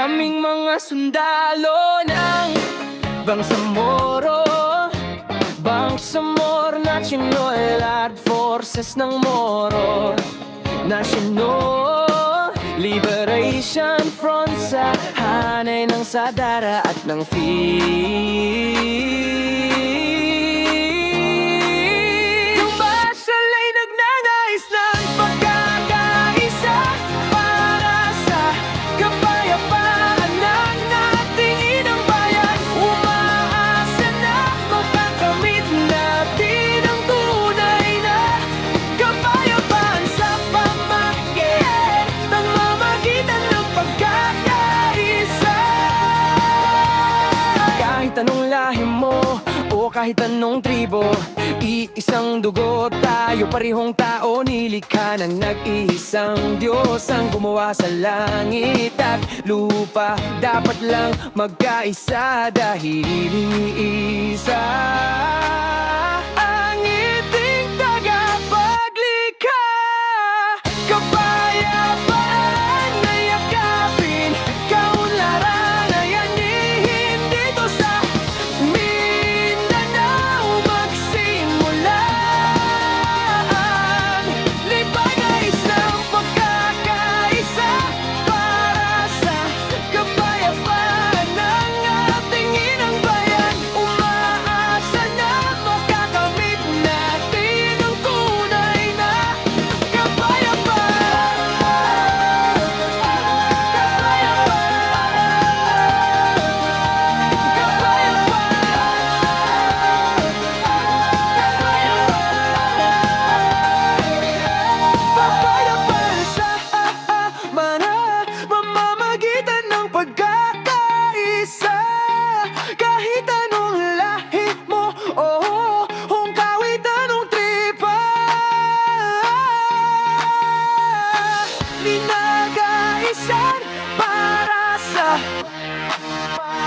Kaming mga sundalo ng Bangsamoro Bangsamoro National Armed Forces ng Moro National Liberation Front sa hanay ng Sadara at ng FII kahit anong tribo. Iisang dugo tayo parehong tao Nilikha ng nag-iisang Diyos Ang gumawa sa langit at lupa. Dapat lang magkaisa dahil iisa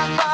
Bye.